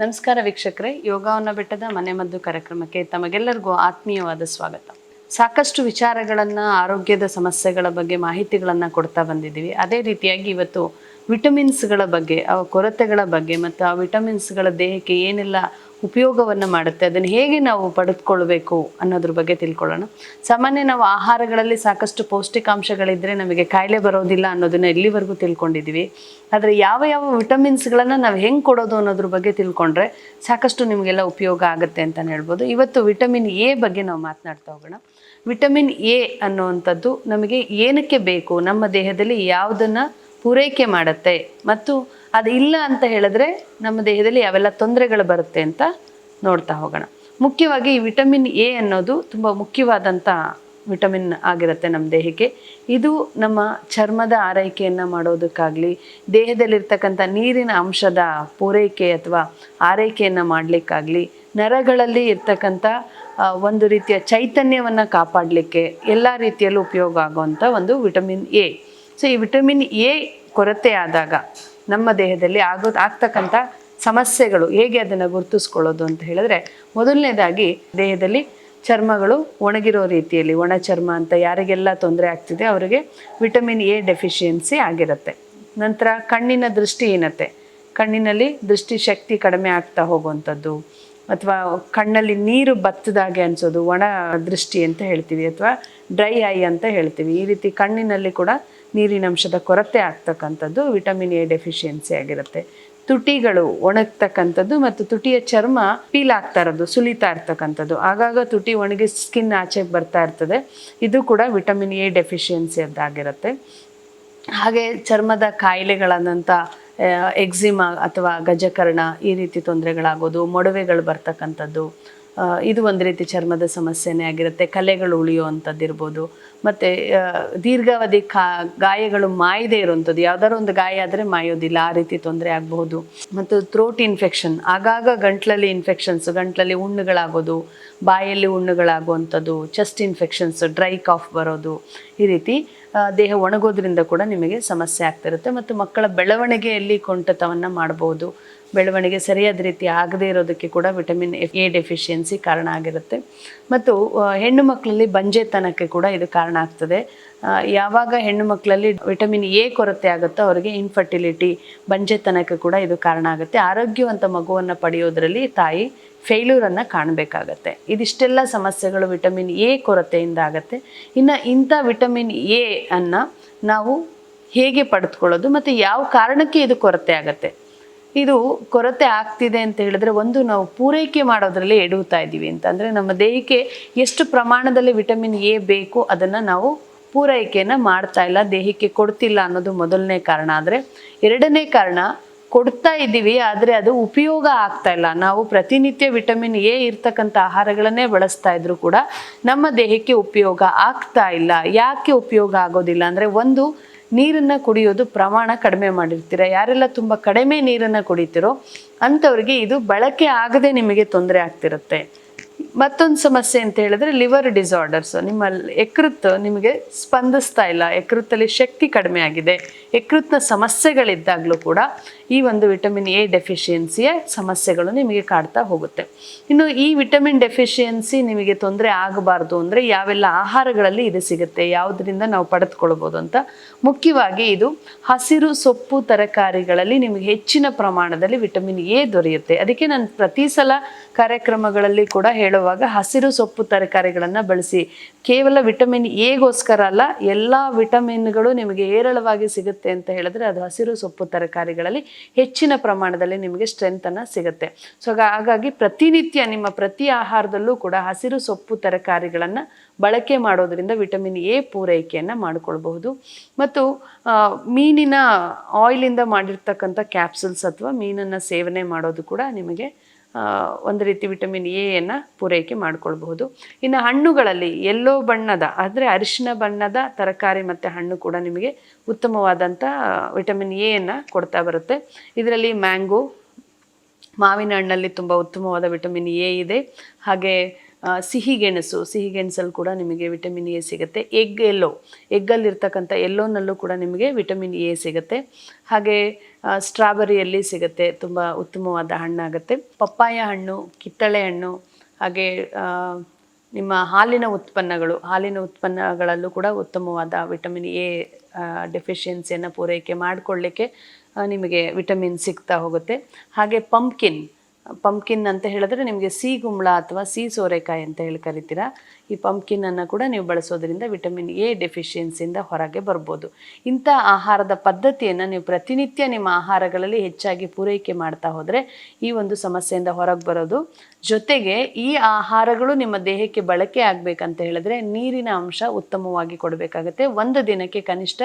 ನಮಸ್ಕಾರ ವೀಕ್ಷಕರೇ. ಯೋಗವನ್ನ ಬೆಟ್ಟದ ಮನೆ ಮದ್ದು ಕಾರ್ಯಕ್ರಮಕ್ಕೆ ತಮಗೆಲ್ಲರಿಗೂ ಆತ್ಮೀಯವಾದ ಸ್ವಾಗತ. ಸಾಕಷ್ಟು ವಿಚಾರಗಳನ್ನ, ಆರೋಗ್ಯದ ಸಮಸ್ಯೆಗಳ ಬಗ್ಗೆ ಮಾಹಿತಿಗಳನ್ನ ಕೊಡ್ತಾ ಬಂದಿದ್ದೀವಿ. ಅದೇ ರೀತಿಯಾಗಿ ಇವತ್ತು ವಿಟಮಿನ್ಸ್ಗಳ ಬಗ್ಗೆ ಆ ಕೊರತೆಗಳ ಬಗ್ಗೆ ಮತ್ತು ಆ ವಿಟಮಿನ್ಸ್ಗಳ ದೇಹಕ್ಕೆ ಏನೆಲ್ಲ ಉಪಯೋಗವನ್ನು ಮಾಡುತ್ತೆ, ಅದನ್ನು ಹೇಗೆ ನಾವು ಪಡೆದುಕೊಳ್ಬೇಕು ಅನ್ನೋದ್ರ ಬಗ್ಗೆ ತಿಳ್ಕೊಳ್ಳೋಣ. ಸಾಮಾನ್ಯ ನಾವು ಆಹಾರಗಳಲ್ಲಿ ಸಾಕಷ್ಟು ಪೌಷ್ಟಿಕಾಂಶಗಳಿದ್ದರೆ ನಮಗೆ ಕಾಯಿಲೆ ಬರೋದಿಲ್ಲ ಅನ್ನೋದನ್ನು ಇಲ್ಲಿವರೆಗೂ ತಿಳ್ಕೊಂಡಿದ್ದೀವಿ. ಆದರೆ ಯಾವ ಯಾವ ವಿಟಮಿನ್ಸ್ಗಳನ್ನು ನಾವು ಹೆಂಗೆ ಕೊಡೋದು ಅನ್ನೋದ್ರ ಬಗ್ಗೆ ತಿಳ್ಕೊಂಡ್ರೆ ಸಾಕಷ್ಟು ನಿಮಗೆಲ್ಲ ಉಪಯೋಗ ಆಗುತ್ತೆ ಅಂತಲೇ ಹೇಳ್ಬೋದು. ಇವತ್ತು ವಿಟಮಿನ್ ಎ ಬಗ್ಗೆ ನಾವು ಮಾತನಾಡ್ತಾ ಹೋಗೋಣ. ವಿಟಮಿನ್ ಎ ಅನ್ನುವಂಥದ್ದು ನಮಗೆ ಏನಕ್ಕೆ ಬೇಕು, ನಮ್ಮ ದೇಹದಲ್ಲಿ ಯಾವುದನ್ನು ಪೂರೈಕೆ ಮಾಡುತ್ತೆ. ಮತ್ತು ಅದು ಇಲ್ಲ ಅಂತ ಹೇಳಿದ್ರೆ ನಮ್ಮ ದೇಹದಲ್ಲಿ ಯಾವೆಲ್ಲ ತೊಂದರೆಗಳು ಬರುತ್ತೆ ಅಂತ ನೋಡ್ತಾ ಹೋಗೋಣ. ಮುಖ್ಯವಾಗಿ ಈ ವಿಟಮಿನ್ ಎ ಅನ್ನೋದು ತುಂಬ ಮುಖ್ಯವಾದಂಥ ವಿಟಮಿನ್ ಆಗಿರುತ್ತೆ ನಮ್ಮ ದೇಹಕ್ಕೆ. ಇದು ನಮ್ಮ ಚರ್ಮದ ಆರೈಕೆಯನ್ನು ಮಾಡೋದಕ್ಕಾಗಲಿ, ದೇಹದಲ್ಲಿರ್ತಕ್ಕಂಥ ನೀರಿನ ಅಂಶದ ಪೂರೈಕೆ ಅಥವಾ ಆರೈಕೆಯನ್ನು ಮಾಡಲಿಕ್ಕಾಗಲಿ, ನರಗಳಲ್ಲಿ ಇರ್ತಕ್ಕಂಥ ಒಂದು ರೀತಿಯ ಚೈತನ್ಯವನ್ನು ಕಾಪಾಡಲಿಕ್ಕೆ ಎಲ್ಲ ರೀತಿಯಲ್ಲೂ ಉಪಯೋಗ ಆಗುವಂಥ ಒಂದು ವಿಟಮಿನ್ ಎ. ಸೊ ಈ ವಿಟಮಿನ್ ಎ ಕೊರತೆ ಆದಾಗ ನಮ್ಮ ದೇಹದಲ್ಲಿ ಆಗೋ, ಆಗ್ತಕ್ಕಂಥ ಸಮಸ್ಯೆಗಳು ಹೇಗೆ ಅದನ್ನು ಗುರುತಿಸ್ಕೊಳ್ಳೋದು ಅಂತ ಹೇಳಿದ್ರೆ, ಮೊದಲನೇದಾಗಿ ದೇಹದಲ್ಲಿ ಚರ್ಮಗಳು ಒಣಗಿರೋ ರೀತಿಯಲ್ಲಿ ಒಣ ಚರ್ಮ ಅಂತ ಯಾರಿಗೆಲ್ಲ ತೊಂದರೆ ಆಗ್ತಿದೆ ಅವರಿಗೆ ವಿಟಮಿನ್ ಎ ಡೆಫಿಷಿಯನ್ಸಿ ಆಗಿರುತ್ತೆ. ನಂತರ ಕಣ್ಣಿನ ದೃಷ್ಟಿಹೀನತೆ, ಕಣ್ಣಿನಲ್ಲಿ ದೃಷ್ಟಿ ಶಕ್ತಿ ಕಡಿಮೆ ಆಗ್ತಾ ಹೋಗುವಂಥದ್ದು, ಅಥವಾ ಕಣ್ಣಲ್ಲಿ ನೀರು ಬತ್ತದಾಗೆ ಅನಿಸೋದು, ಒಣ ದೃಷ್ಟಿ ಅಂತ ಹೇಳ್ತೀವಿ, ಅಥವಾ ಡ್ರೈ ಐ ಅಂತ ಹೇಳ್ತೀವಿ. ಈ ರೀತಿ ಕಣ್ಣಿನಲ್ಲಿ ಕೂಡ ನೀರಿನಂಶದ ಕೊರತೆ ಆಗ್ತಕ್ಕಂಥದ್ದು ವಿಟಮಿನ್ ಎ ಡೆಫಿಷಿಯನ್ಸಿ ಆಗಿರುತ್ತೆ. ತುಟಿಗಳು ಒಣಗ್ತಕ್ಕಂಥದ್ದು ಮತ್ತು ತುಟಿಯ ಚರ್ಮ ಪೀಲ್ ಆಗ್ತಾ ಇರೋದು, ಸುಲಿತಾ ಇರ್ತಕ್ಕಂಥದ್ದು. ಆಗಾಗ ತುಟಿ ಒಣಗಿ ಸ್ಕಿನ್ ಆಚೆಗೆ ಬರ್ತಾ ಇರ್ತದೆ. ಇದು ಕೂಡ ವಿಟಮಿನ್ ಎ ಡೆಫಿಷಿಯನ್ಸಿ ಅದಾಗಿರುತ್ತೆ ಹಾಗೆ ಚರ್ಮದ ಕಾಯಿಲೆಗಳಾದಂಥ ಎಕ್ಸಿಮಾ ಅಥವಾ ಗಜಕರ್ಣ ಈ ರೀತಿ ತೊಂದರೆಗಳಾಗೋದು, ಮೊಡವೆಗಳು ಬರ್ತಕ್ಕಂಥದ್ದು ಇದು ಒಂದು ರೀತಿ ಚರ್ಮದ ಸಮಸ್ಯೆನೇ ಆಗಿರುತ್ತೆ. ಕಲೆಗಳು ಉಳಿಯುವಂಥದ್ದು ಇರ್ಬೋದು ಮತ್ತು ದೀರ್ಘಾವಧಿ ಕಾ, ಗಾಯಗಳು ಮಾಯದೇ ಇರುವಂಥದ್ದು. ಯಾವ್ದಾದ್ರು ಒಂದು ಗಾಯ ಆದರೆ ಮಾಯೋದಿಲ್ಲ. ಆ ರೀತಿ ತೊಂದರೆ ಆಗಬಹುದು. ಮತ್ತು ಥ್ರೋಟ್ ಇನ್ಫೆಕ್ಷನ್ ಆಗಾಗ ಗಂಟ್ಲಲ್ಲಿ ಇನ್ಫೆಕ್ಷನ್ಸ್ ಗಂಟ್ಲಲ್ಲಿ ಹುಣ್ಣುಗಳಾಗೋದು ಬಾಯಲ್ಲಿ ಹುಣ್ಣುಗಳಾಗುವಂಥದ್ದು ಚೆಸ್ಟ್ ಇನ್ಫೆಕ್ಷನ್ಸ್ ಡ್ರೈ ಕಾಫ್ ಬರೋದು ಈ ರೀತಿ. ದೇಹ ಒಣಗೋದ್ರಿಂದ ಕೂಡ ನಿಮಗೆ ಸಮಸ್ಯೆ ಆಗ್ತಿರುತ್ತೆ ಮತ್ತು ಮಕ್ಕಳ ಬೆಳವಣಿಗೆಯಲ್ಲಿ ಕೊಂಟತವನ್ನು ಮಾಡ್ಬೋದು. ಬೆಳವಣಿಗೆ ಸರಿಯಾದ ರೀತಿ ಆಗದೇ ಇರೋದಕ್ಕೆ ಕೂಡ ವಿಟಮಿನ್ ಎ ಡೆಫಿಷಿಯನ್ಸಿ ಕಾರಣ ಆಗಿರುತ್ತೆ. ಮತ್ತು ಹೆಣ್ಣು ಮಕ್ಕಳಲ್ಲಿ ಬಂಜೆತನಕ್ಕೆ ಕೂಡ ಇದು ಕಾರಣ ಆಗ್ತದೆ. ಯಾವಾಗ ಹೆಣ್ಣು ಮಕ್ಕಳಲ್ಲಿ ವಿಟಮಿನ್ ಎ ಕೊರತೆ ಆಗುತ್ತೋ ಅವರಿಗೆ ಇನ್ಫರ್ಟಿಲಿಟಿ ಬಂಜೆತನಕ್ಕೆ ಕೂಡ ಇದು ಕಾರಣ ಆಗುತ್ತೆ. ಆರೋಗ್ಯವಂತ ಮಗುವನ್ನು ಪಡೆಯೋದ್ರಲ್ಲಿ ತಾಯಿ ಫೇಲ್ಯೂರನ್ನು ಕಾಣಬೇಕಾಗತ್ತೆ. ಇದಿಷ್ಟೆಲ್ಲ ಸಮಸ್ಯೆಗಳು ವಿಟಮಿನ್ ಎ ಕೊರತೆಯಿಂದ ಆಗುತ್ತೆ. ಇನ್ನು ಇಂಥ ವಿಟಮಿನ್ ಎ ಅನ್ನು ನಾವು ಹೇಗೆ ಪಡೆದುಕೊಳ್ಳೋದು ಮತ್ತು ಯಾವ ಕಾರಣಕ್ಕೆ ಇದು ಕೊರತೆ ಆಗತ್ತೆ. ಇದು ಕೊರತೆ ಆಗ್ತಿದೆ ಅಂತ ಹೇಳಿದ್ರೆ ಒಂದು ನಾವು ಪೂರೈಕೆ ಮಾಡೋದ್ರಲ್ಲಿ ಎಡುತ್ತಾ ಇದ್ದೀವಿ ಅಂತ. ನಮ್ಮ ದೇಹಕ್ಕೆ ಎಷ್ಟು ಪ್ರಮಾಣದಲ್ಲಿ ವಿಟಮಿನ್ ಎ ಬೇಕು ಅದನ್ನು ನಾವು ಪೂರೈಕೆಯನ್ನು ಮಾಡ್ತಾ ಇಲ್ಲ, ದೇಹಕ್ಕೆ ಕೊಡ್ತಿಲ್ಲ ಅನ್ನೋದು ಮೊದಲನೇ ಕಾರಣ. ಆದರೆ ಎರಡನೇ ಕಾರಣ ಕೊಡ್ತಾ ಇದ್ದೀವಿ, ಆದರೆ ಅದು ಉಪಯೋಗ ಆಗ್ತಾ ಇಲ್ಲ. ನಾವು ಪ್ರತಿನಿತ್ಯ ವಿಟಮಿನ್ ಎ ಇರ್ತಕ್ಕಂಥ ಆಹಾರಗಳನ್ನೇ ಬಳಸ್ತಾ ಇದ್ರು ಕೂಡ ನಮ್ಮ ದೇಹಕ್ಕೆ ಉಪಯೋಗ ಆಗ್ತಾ ಇಲ್ಲ. ಯಾಕೆ ಉಪಯೋಗ ಆಗೋದಿಲ್ಲ ಅಂದರೆ ಒಂದು, ನೀರನ್ನು ಕುಡಿಯೋದು ಪ್ರಮಾಣ ಕಡಿಮೆ ಮಾಡಿರ್ತೀರ. ಯಾರೆಲ್ಲ ತುಂಬ ಕಡಿಮೆ ನೀರನ್ನು ಕುಡಿತೀರೋ ಅಂಥವ್ರಿಗೆ ಇದು ಬಳಕೆ ಆಗದೆ ನಿಮಗೆ ತೊಂದರೆ ಆಗ್ತಿರುತ್ತೆ. ಮತ್ತೊಂದು ಸಮಸ್ಯೆ ಅಂತ ಹೇಳಿದ್ರೆ ಲಿವರ್ ಡಿಸಾರ್ಡರ್ಸ್ ನಿಮ್ಮ ಯಕೃತ್ ನಿಮಗೆ ಸ್ಪಂದಿಸ್ತಾ ಇಲ್ಲ. ಯಕೃತ್ತಲ್ಲಿ ಶಕ್ತಿ ಕಡಿಮೆ ಆಗಿದೆ. ಯಕೃತ್ನ ಸಮಸ್ಯೆಗಳಿದ್ದಾಗಲೂ ಕೂಡ ಈ ಒಂದು ವಿಟಮಿನ್ ಎ ಡೆಫಿಷಿಯನ್ಸಿಯ ಸಮಸ್ಯೆಗಳು ನಿಮಗೆ ಕಾಡ್ತಾ ಹೋಗುತ್ತೆ. ಇನ್ನು ಈ ವಿಟಮಿನ್ ಡೆಫಿಷಿಯನ್ಸಿ ನಿಮಗೆ ತೊಂದರೆ ಆಗಬಾರ್ದು ಅಂದರೆ ಯಾವೆಲ್ಲ ಆಹಾರಗಳಲ್ಲಿ ಇದು ಸಿಗುತ್ತೆ, ಯಾವುದರಿಂದ ನಾವು ಪಡೆದುಕೊಳ್ಬೋದು ಅಂತ ಮುಖ್ಯವಾಗಿ ಇದು ಹಸಿರು ಸೊಪ್ಪು ತರಕಾರಿಗಳಲ್ಲಿ ನಿಮಗೆ ಹೆಚ್ಚಿನ ಪ್ರಮಾಣದಲ್ಲಿ ವಿಟಮಿನ್ ಎ ದೊರೆಯುತ್ತೆ. ಅದಕ್ಕೆ ನಾನು ಪ್ರತಿ ಸಲ ಕಾರ್ಯಕ್ರಮಗಳಲ್ಲಿ ಕೂಡ ಹೇಳುವಾಗ ಹಸಿರು ಸೊಪ್ಪು ತರಕಾರಿಗಳನ್ನು ಬಳಸಿ. ಕೇವಲ ವಿಟಮಿನ್ ಎಗೋಸ್ಕರ ಅಲ್ಲ, ಎಲ್ಲ ವಿಟಮಿನ್ಗಳು ನಿಮಗೆ ಏರಳವಾಗಿ ಸಿಗುತ್ತೆ ಅಂತ ಹೇಳಿದ್ರೆ ಅದು ಹಸಿರು ಸೊಪ್ಪು ತರಕಾರಿಗಳಲ್ಲಿ ಹೆಚ್ಚಿನ ಪ್ರಮಾಣದಲ್ಲಿ ನಿಮಗೆ ಸ್ಟ್ರೆಂತನ್ನು ಸಿಗುತ್ತೆ. ಸೊ ಹಾಗಾಗಿ ಪ್ರತಿನಿತ್ಯ ನಿಮ್ಮ ಪ್ರತಿ ಆಹಾರದಲ್ಲೂ ಕೂಡ ಹಸಿರು ಸೊಪ್ಪು ತರಕಾರಿಗಳನ್ನು ಬಳಕೆ ಮಾಡೋದ್ರಿಂದ ವಿಟಮಿನ್ ಎ ಪೂರೈಕೆಯನ್ನು ಮಾಡಿಕೊಳ್ಬಹುದು. ಮತ್ತು ಮೀನಿನ ಆಯಿಲಿಂದ ಮಾಡಿರ್ತಕ್ಕಂಥ ಕ್ಯಾಪ್ಸುಲ್ಸ್ ಅಥವಾ ಮೀನನ್ನು ಸೇವನೆ ಮಾಡೋದು ಕೂಡ ನಿಮಗೆ ಒಂದು ರೀತಿ ವಿಟಮಿನ್ ಎಯನ್ನು ಪೂರೈಕೆ ಮಾಡಿಕೊಳ್ಬಹುದು. ಇನ್ನು ಹಣ್ಣುಗಳಲ್ಲಿ ಎಲ್ಲೋ ಬಣ್ಣದ ಅಂದರೆ ಅರಿಶಿನ ಬಣ್ಣದ ತರಕಾರಿ ಮತ್ತು ಹಣ್ಣು ಕೂಡ ನಿಮಗೆ ಉತ್ತಮವಾದಂಥ ವಿಟಮಿನ್ ಎಯನ್ನು ಕೊಡ್ತಾ ಬರುತ್ತೆ. ಇದರಲ್ಲಿ ಮ್ಯಾಂಗೋ, ಮಾವಿನ ಹಣ್ಣಲ್ಲಿ ತುಂಬ ಉತ್ತಮವಾದ ವಿಟಮಿನ್ ಎ ಇದೆ. ಹಾಗೆ ಸಿಹಿಗೆಣಸು, ಸಿಹಿಗೆಣಸಲ್ಲಿ ಕೂಡ ನಿಮಗೆ ವಿಟಮಿನ್ ಎ ಸಿಗುತ್ತೆ. ಎಗ್ ಎಲ್ಲೋ, ಎಗ್ಗಲ್ಲಿರ್ತಕ್ಕಂಥ ಎಲ್ಲೋನಲ್ಲೂ ಕೂಡ ನಿಮಗೆ ವಿಟಮಿನ್ ಎ ಸಿಗುತ್ತೆ. ಹಾಗೆ ಸ್ಟ್ರಾಬೆರಿಯಲ್ಲಿ ಸಿಗುತ್ತೆ, ತುಂಬ ಉತ್ತಮವಾದ ಹಣ್ಣಾಗುತ್ತೆ. ಪಪ್ಪಾಯ ಹಣ್ಣು, ಕಿತ್ತಳೆ ಹಣ್ಣು, ಹಾಗೆ ನಿಮ್ಮ ಹಾಲಿನ ಉತ್ಪನ್ನಗಳು, ಹಾಲಿನ ಉತ್ಪನ್ನಗಳಲ್ಲೂ ಕೂಡ ಉತ್ತಮವಾದ ವಿಟಮಿನ್ ಎ ಡೆಫಿಷಿಯನ್ಸಿಯನ್ನು ಪೂರೈಕೆ ಮಾಡಿಕೊಳ್ಳಿಕ್ಕೆ ನಿಮಗೆ ವಿಟಮಿನ್ ಸಿಗ್ತಾ ಹೋಗುತ್ತೆ. ಹಾಗೆ, ಪಂಪ್ಕಿನ್ ಪಂಪ್ಕಿನ್ ಅಂತ ಹೇಳಿದ್ರೆ ನಿಮಗೆ ಸಿಹಿ ಗುಂಬಳ ಅಥವಾ ಸಿಹಿ ಸೋರೆಕಾಯಿ ಅಂತ ಹೇಳಿ ಕರಿತೀರಾ. ಈ ಪಂಪ್ಕಿನ್ ಅನ್ನು ಕೂಡ ನೀವು ಬಳಸೋದ್ರಿಂದ ವಿಟಮಿನ್ ಎ ಡೆಫಿಷಿಯನ್ಸಿಯಿಂದ ಹೊರಗೆ ಬರ್ಬೋದು. ಇಂಥ ಆಹಾರದ ಪದ್ಧತಿಯನ್ನು ನೀವು ಪ್ರತಿನಿತ್ಯ ನಿಮ್ಮ ಆಹಾರಗಳಲ್ಲಿ ಹೆಚ್ಚಾಗಿ ಪೂರೈಕೆ ಮಾಡ್ತಾ ಹೋದರೆ ಈ ಒಂದು ಸಮಸ್ಯೆಯಿಂದ ಹೊರಗೆ ಬರೋದು. ಜೊತೆಗೆ ಈ ಆಹಾರಗಳು ನಿಮ್ಮ ದೇಹಕ್ಕೆ ಬಳಕೆ ಆಗಬೇಕಂತ ಹೇಳಿದ್ರೆ ನೀರಿನ ಅಂಶ ಉತ್ತಮವಾಗಿ ಕೊಡಬೇಕಾಗುತ್ತೆ. ಒಂದು ದಿನಕ್ಕೆ ಕನಿಷ್ಠ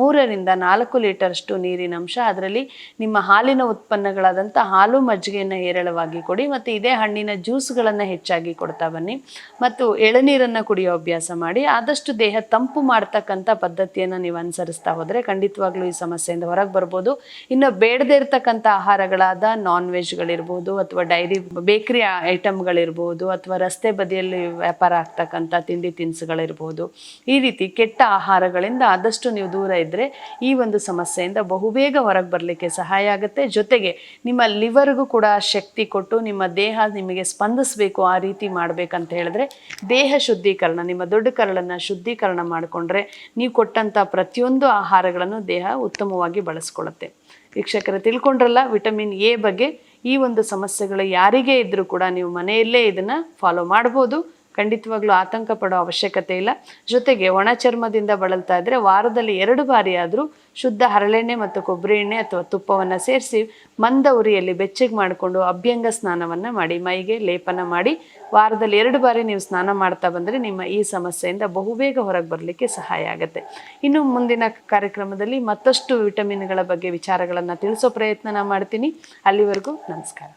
ಮೂರರಿಂದ ನಾಲ್ಕು ಲೀಟರ್ಷ್ಟು ನೀರಿನ ಅಂಶ ಅದರಲ್ಲಿ ನಿಮ್ಮ ಹಾಲಿನ ಉತ್ಪನ್ನಗಳಾದಂಥ ಹಾಲು ಮಜ್ಜಿಗೆಯನ್ನು ಹೇರಳವಾಗಿ ಕೊಡಿ, ಮತ್ತು ಇದೇ ಹಣ್ಣಿನ ಜ್ಯೂಸ್ಗಳನ್ನು ಹೆಚ್ಚಾಗಿ ಕೊಡ್ತಾ ಬನ್ನಿ. ಮತ್ತು ಎಳನೀರನ್ನು ಕುಡಿಯೋ ಅಭ್ಯಾಸ ಮಾಡಿ ಆದಷ್ಟು ದೇಹ ತಂಪು ಮಾಡ್ತಕ್ಕಂಥ ಪದ್ಧತಿಯನ್ನು ನೀವು ಅನುಸರಿಸ್ತಾ ಹೋದರೆ ಖಂಡಿತವಾಗ್ಲೂ ಈ ಸಮಸ್ಯೆಯಿಂದ ಹೊರಗೆ ಬರ್ಬೋದು. ಇನ್ನು ಬೇಡದೇ ಇರತಕ್ಕಂಥ ಆಹಾರಗಳಾದ ನಾನ್ ವೆಜ್ಗಳಿರ್ಬೋದು ಅಥವಾ ಡೈರಿ ಬೇಕರಿ ಐಟಮ್ಗಳಿರ್ಬೋದು ಅಥವಾ ರಸ್ತೆ ಬದಿಯಲ್ಲಿ ವ್ಯಾಪಾರ ಆಗ್ತಕ್ಕಂಥ ತಿಂಡಿ ತಿನಿಸುಗಳಿರ್ಬೋದು. ಈ ರೀತಿ ಕೆಟ್ಟ ಆಹಾರಗಳಿಂದ ಆದಷ್ಟು ನೀವು ದೂರ ಇದ್ದರೆ ಈ ಒಂದು ಸಮಸ್ಯೆಯಿಂದ ಬಹುಬೇಗ ಹೊರಗೆ ಬರಲಿಕ್ಕೆ ಸಹಾಯ ಆಗುತ್ತೆ. ಜೊತೆಗೆ ನಿಮ್ಮ ಲಿವರ್ಗೂ ಕೂಡ ಶಕ್ತಿ ಕೊಟ್ಟು ನಿಮ್ಮ ದೇಹ ನಿಮಗೆ ಸ್ಪಂದಿಸಬೇಕು ಆ ರೀತಿ ಮಾಡಬೇಕಂತ ಹೇಳಿದ್ರೆ ದೇಹ ಶುದ್ಧೀಕರಣ, ನಿಮ್ಮ ದೊಡ್ಡ ಕರಳನ್ನು ಶುದ್ಧೀಕರಣ ಮಾಡಿಕೊಂಡ್ರೆ ನೀವು ಕೊಟ್ಟಂಥ ಪ್ರತಿಯೊಂದು ಆಹಾರಗಳನ್ನು ದೇಹ ಉತ್ತಮವಾಗಿ ಬಳಸ್ಕೊಳ್ಳುತ್ತೆ. ವೀಕ್ಷಕರು, ತಿಳ್ಕೊಂಡ್ರಲ್ಲ, ವಿಟಮಿನ್ ಎ ಬಗ್ಗೆ ಈ ಒಂದು ಸಮಸ್ಯೆಗಳು ಯಾರಿಗೇ ಇದ್ದರೂ ಕೂಡ ನೀವು ಮನೆಯಲ್ಲೇ ಇದನ್ನು ಫಾಲೋ ಮಾಡ್ಬೋದು. ಖಂಡಿತವಾಗ್ಲೂ ಆತಂಕ ಪಡೋ ಅವಶ್ಯಕತೆ ಇಲ್ಲ. ಜೊತೆಗೆ ಒಣ ಚರ್ಮದಿಂದ ಬಳಲ್ತಾ ಇದ್ದರೆ ವಾರದಲ್ಲಿ ಎರಡು ಬಾರಿ ಆದರೂ ಶುದ್ಧ ಹರಳೆಣ್ಣೆ ಮತ್ತು ಕೊಬ್ಬರಿ ಎಣ್ಣೆ ಅಥವಾ ತುಪ್ಪವನ್ನು ಸೇರಿಸಿ ಮಂದ ಉರಿಯಲ್ಲಿ ಬೆಚ್ಚಗೆ ಮಾಡಿಕೊಂಡು ಅಭ್ಯಂಗ ಸ್ನಾನವನ್ನು ಮಾಡಿ, ಮೈಗೆ ಲೇಪನ ಮಾಡಿ, ವಾರದಲ್ಲಿ ಎರಡು ಬಾರಿ ನೀವು ಸ್ನಾನ ಮಾಡ್ತಾ ಬಂದರೆ ನಿಮ್ಮ ಈ ಸಮಸ್ಯೆಯಿಂದ ಬಹುಬೇಗ ಹೊರಗೆ ಬರಲಿಕ್ಕೆ ಸಹಾಯ ಆಗುತ್ತೆ. ಇನ್ನು ಮುಂದಿನ ಕಾರ್ಯಕ್ರಮದಲ್ಲಿ ಮತ್ತಷ್ಟು ವಿಟಮಿನ್ಗಳ ಬಗ್ಗೆ ವಿಚಾರಗಳನ್ನು ತಿಳಿಸೋ ಪ್ರಯತ್ನ ನಾನು ಮಾಡ್ತೀನಿ. ಅಲ್ಲಿವರೆಗೂ ನಮಸ್ಕಾರ.